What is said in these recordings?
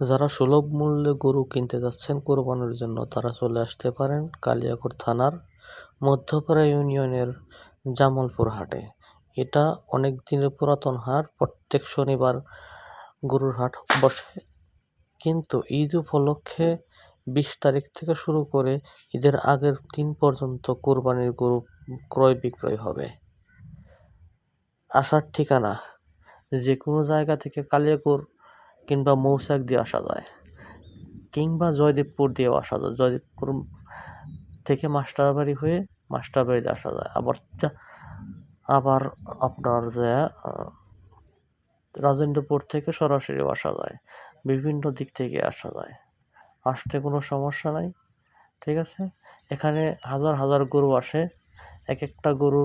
যারা সুলভ মূল্যে গরু কিনতে যাচ্ছেন কোরবানির জন্য, তারা চলে আসতে পারেন কালিয়াকৈর থানার মধ্যপাড়া ইউনিয়নের জামালপুর হাটে। এটা অনেক দিনের পুরাতন হাট, প্রত্যেক শনিবার গরুর হাট বসে। কিন্তু ঈদ উপলক্ষে বিশ তারিখ থেকে শুরু করে ঈদের আগের দিন পর্যন্ত কোরবানির গরু ক্রয় বিক্রয় হবে। আসার ঠিকানা যে কোনো জায়গা থেকে কালিয়াকৈর কিংবা মৌচাক দিয়ে আসা যায় কিংবা জয়দেবপুর দিয়েও আসা যায় জয়দেবপুর থেকে মাস্টারবাড়ি হয়ে মাস্টারবাড়িতে আসা যায় আবার আবার আপনার যে রাজেন্দ্রপুর থেকে সরাসরি আসা যায় বিভিন্ন দিক থেকে আসা যায় আসতে কোনো সমস্যা নাই, ঠিক আছে? এখানে হাজার হাজার গরু আসে, এক একটা গরু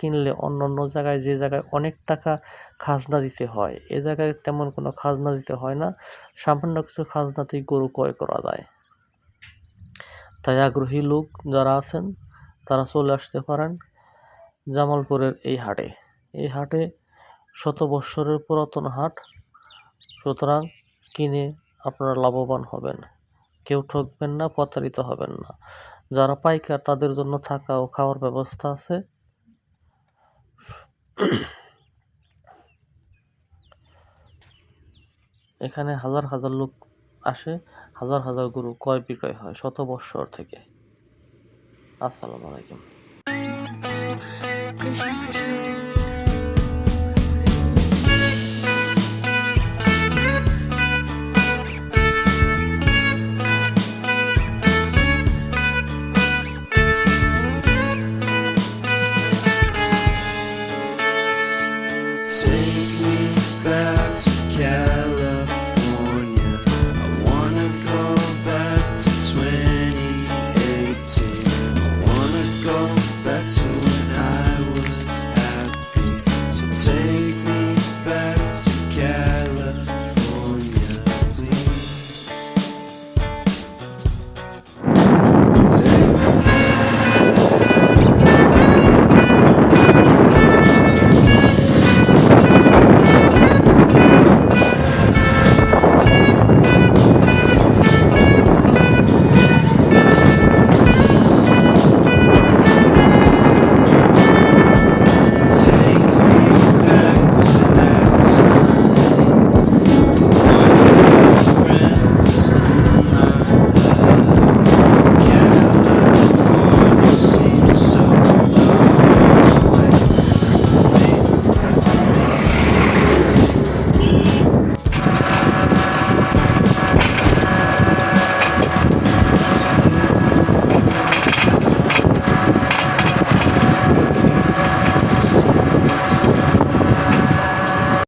কিনলে অন্য অন্য জায়গায় যে জায়গায় অনেক টাকা খাজনা দিতে হয়, এ জায়গায় তেমন কোনো খাজনা দিতে হয় না। সামান্য কিছু খাজনাতেই গরু ক্রয় করা যায়। তাই আগ্রহী লোক যারা আছেন, তারা চলে আসতে পারেন জামালপুরের এই হাটে। এই হাটে শত বৎসরের পুরাতন হাট, সুতরাং কিনে আপনারা লাভবান হবেন। কেউ ঠকবেন না, প্রতারিত হবেন না। যারা পাইকার, তাদের জন্য থাকা ও খাওয়ার ব্যবস্থা আছে। এখানে হাজার হাজার লোক আসে, হাজার হাজার গরু ক্রয় বিক্রয় হয় শত বৎসর থেকে। আসসালামু আলাইকুম। go.